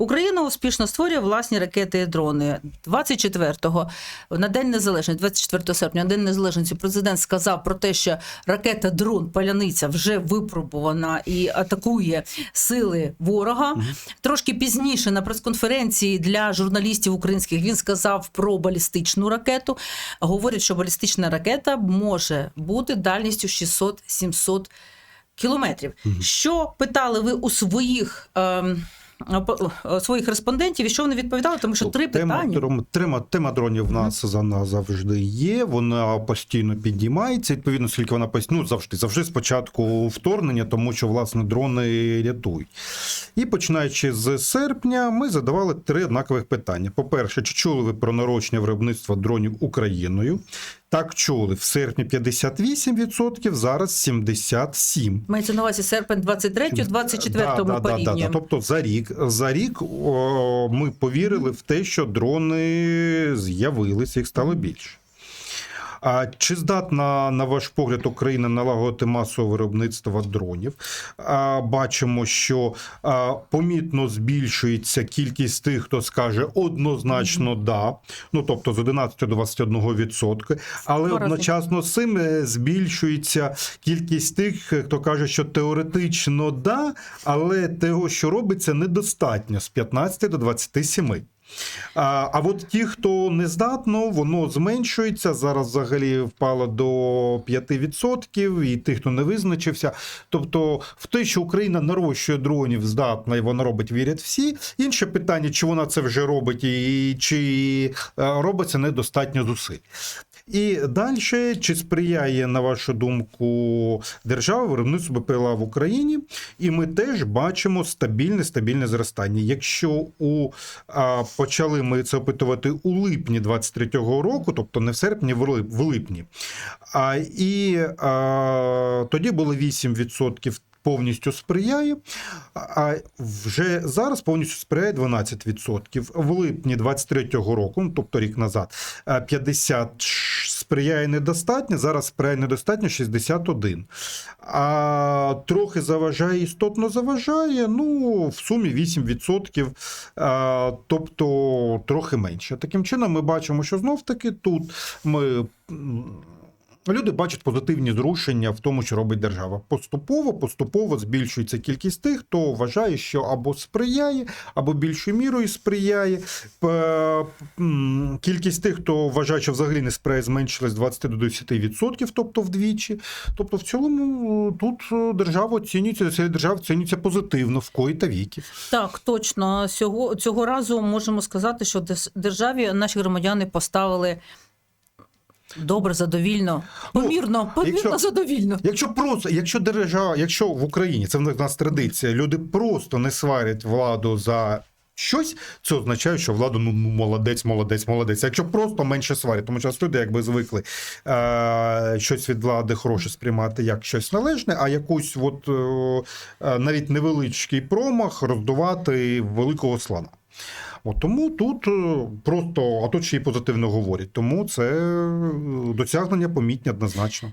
Україна успішно створює власні ракети і дрони. 24-го, на День Незалежності, 24 серпня, на День Незалежності, президент сказав про те, що ракета дрон Паляниця вже випробувана і атакує сили ворога. Трошки пізніше на прес-конференції для журналістів українських він сказав про балістичну ракету. Говорять, що балістична ракета може бути дальністю 600-700 кілометрів. Що питали ви у своїх? е, Своїх респондентів, і що вони відповідали, тому що три тема, питання. Тема, тема дронів в нас за нас завжди є. Вона постійно піднімається. Відповідно, скільки вона постійно ну, завжди, завжди спочатку вторгнення, тому що власне дрони рятують. І починаючи з серпня, ми задавали три однакових питання. По-перше, чи чули ви про нарощення виробництва дронів Україною? Так чули в серпні 58%, зараз 77%. Мається на увазі серпень 23-24 Да, да, да, порівнюємо. да, да. Тобто за рік, за рік о, ми повірили в те, що дрони з'явилися, їх стало більше. А чи здатна, на ваш погляд, Україна налагодити масове виробництво дронів? А, бачимо, що а, помітно збільшується кількість тих, хто скаже однозначно да. Ну тобто з 11 до 21 відсотки, але Сто одночасно з цим е, збільшується кількість тих, хто каже, що теоретично да, але того, що робиться, недостатньо з 15 до 27. А, а от ті, хто не здатно, воно зменшується. Зараз взагалі впало до 5%, і тих, хто не визначився. Тобто, в те, що Україна нарощує дронів, здатна і вона робить, вірять всі. Інше питання, чи вона це вже робить, і чи е, робиться недостатньо зусиль. І далі, чи сприяє, на вашу думку, держава виробництву БПЛА в Україні? І ми теж бачимо стабільне стабільне зростання. Якщо у а, почали ми це опитувати у липні 23-го року, тобто не в серпні, в липні, а, і а, тоді було 8% повністю сприяє, а вже зараз повністю сприяє 12%. В липні 23-го року, тобто рік назад, а, 50 сприяє недостатньо, зараз сприяє недостатньо 61. А трохи заважає, істотно заважає, ну, в сумі 8%, тобто трохи менше. Таким чином, ми бачимо, що знов-таки тут ми. Люди бачать позитивні зрушення в тому, що робить держава. Поступово, поступово збільшується кількість тих, хто вважає, що або сприяє, або більшою мірою сприяє. Кількість тих, хто вважає, що взагалі не сприяє, зменшилась з 20 до 10%, тобто вдвічі. Тобто, в цілому тут е, держава оцінюється, ця держава оцінюється позитивно в кої та віки. Так, точно. Цього, цього разу можемо сказати, що державі наші громадяни поставили добре, задовільно, Ну, помірно, помірно якщо- задовільно. Якщо просто, якщо держава, якщо в Україні це в нас традиція, люди просто не сварять владу за. Щось це означає, що влада ну, ну молодець, молодець, молодець. Якщо просто менше сварять, тому що люди якби звикли е, щось від влади хороше сприймати як щось належне, а якусь от е, е, навіть невеличкий промах роздувати великого слона. От тому тут е, просто, а тут ще й позитивно говорять. Тому це е, досягнення помітні однозначно.